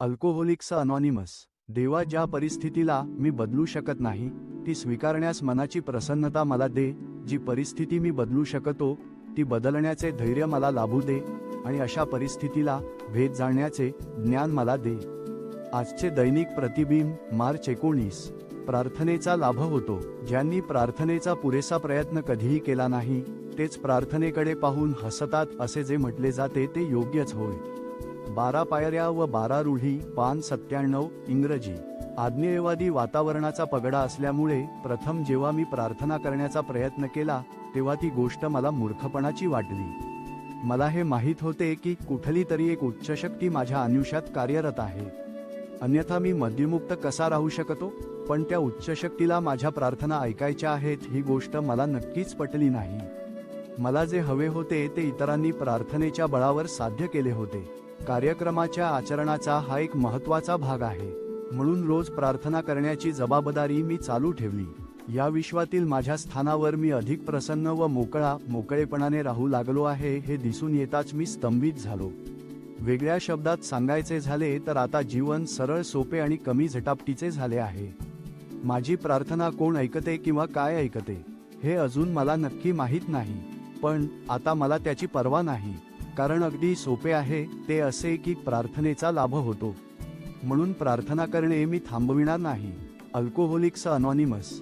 Alcoholics anonymous. देवा ज्या परिस्थितीला मी बदलू शकत नाही ती स्वीकारण्यास मनाची प्रसन्नता मला दे. जी परिस्थिती मी बदलू शकतो ती बदलण्याचे धैर्य मला लाभू दे आणि अशा परिस्थितीला भेद जाणण्याचे ज्ञान मला दे. आजचे दैनिक प्रतिबिंब मार्च एकोणीस. प्रार्थनेचा लाभ होतो. ज्यांनी प्रार्थनेचा पुरेसा प्रयत्न कधीही केला नाही तेच प्रार्थनेकडे पाहून हसतात असे जे म्हटले जाते ते योग्यच होय. बारा पायऱ्या व बारा रूढी पान सत्त्याण्णव इंग्रजी. आज्ञेयवादी वातावरणाचा पगडा असल्यामुळे प्रथम जेव्हा मी प्रार्थना करण्याचा प्रयत्न केला तेव्हा ती गोष्ट मला मूर्खपणाची वाटली. मला हे माहीत होते की कुठली तरी एक उच्च शक्ती माझ्या आयुष्यात कार्यरत आहे. अन्यथा मी मद्यमुक्त कसा राहू शकतो? पण त्या उच्च शक्तीला माझ्या प्रार्थना ऐकायच्या आहेत ही गोष्ट मला नक्कीच पटली नाही. मला जे हवे होते ते इतरांनी प्रार्थनेच्या बळावर साध्य केले होते. कार्यक्रमाच्या आचरणाचा हा एक महत्त्वाचा भाग आहे. म्हणून रोज प्रार्थना करण्याची जबाबदारी मी चालू ठेवली. या विश्वातील माझ्या स्थानावर मी अधिक प्रसन्न व मोकळा मोकळेपणाने राहू लागलो आहे हे दिसून येताच मी स्तंभित झालो. वेगळ्या शब्दात सांगायचे झाले तर आता जीवन सरळ सोपे आणि कमी झटापटीचे झाले आहे. माझी प्रार्थना कोण ऐकते किंवा काय ऐकते हे अजून मला नक्की माहीत नाही. पण आता मला त्याची पर्वा नाही. कारण अगदी सोपे आहे ते असे की प्रार्थनेचा लाभ होतो. म्हणून प्रार्थना करणे मी थांबविणार नाही. Alcoholics anonymous.